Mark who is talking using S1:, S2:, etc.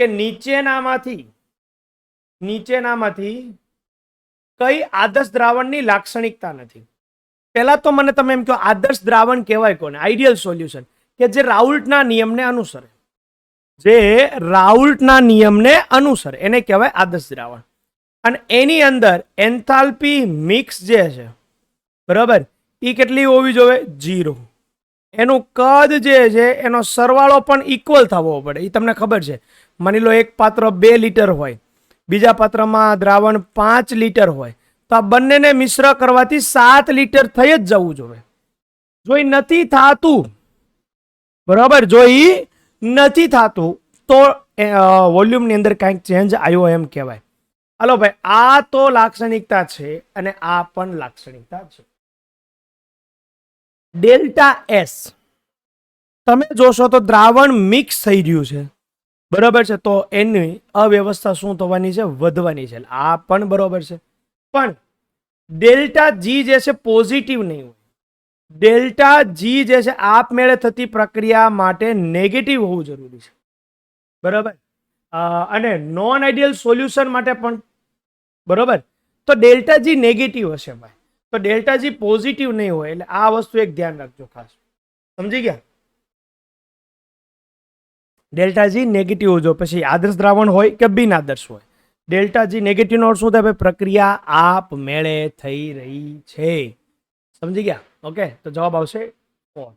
S1: કે નીચેનામાંથી નીચેનામાંથી કઈ આદર્શ દ્રાવણની લાક્ષણિકતા નથી. પહેલા તો મને તમે એમ કહો, આદર્શ દ્રાવણ કહેવાય કોને? આઈડિયલ સોલ્યુશન કે જે રાઉલ્ટના નિયમને અનુસરે. જે રાઉલ્ટના નિયમને અનુસરે. એને કહેવાય આદર્શ દ્રાવણ. અને એની અંદર એન્થાલ્પી મિક્સ જે છે, બરાબર? એ કેટલી હોવી જોઈએ? જીરો એનું કદ જે છે, એનો સરવાળો પણ ઇક્વલ થવો પડે. એ તમને ખબર છે. માની લો એક પાત્ર બે લીટર હોય, બીજા પાત્રમાં દ્રાવણ પાંચ લીટર હોય, તો આ બંનેને મિશ્ર કરવાથી સાત લીટર થઈ જ જવું જોઈએ. જો એ નથી થતું, બરાબર? જો એ નથી થતું, તો વોલ્યુમની અંદર કાંઈક ચેન્જ આવ્યો એમ કહેવાય. હાલો ભાઈ, આ તો લાક્ષણિકતા છે અને આ પણ લાક્ષણિકતા છે. Delta S. તમે જોશો તો દ્રાવણ મિક્સ થઈ રહ્યું છે. બરાબર છે? તો એની અવ્યવસ્થા શું થવાની છે? વધવાની છે. આ પણ બરોબર છે. પણ ડેલ્ટા જી જે છે પોઝિટિવ નહીં હોય. ડેલ્ટા જી જે છે, આપમેળે થતી પ્રક્રિયા માટે નેગેટિવ હોવું જરૂરી છે. બરાબર? અને નોન આઈડિયલ સોલ્યુશન માટે પણ. બરોબર? તો ડેલ્ટા જી નેગેટિવ હશે ભાઈ. તો ડેલ્ટા જી પોઝિટિવ નહીં હોય એટલે આ વસ્તુ એક ધ્યાન રાખજો ખાસ. સમજી ગયા? ડેલ્ટા જી નેગેટિવ જો, પછી આદર્શ દ્રાવણ હોય કે બિન આદર્શ હોય? ડેલ્ટા જી નેગેટિવ નો અર્થ શું થાય? પ્રક્રિયા આપ મેળે થઈ રહી છે. સમજી ગયા? ઓકે, તો જવાબ આવશે four.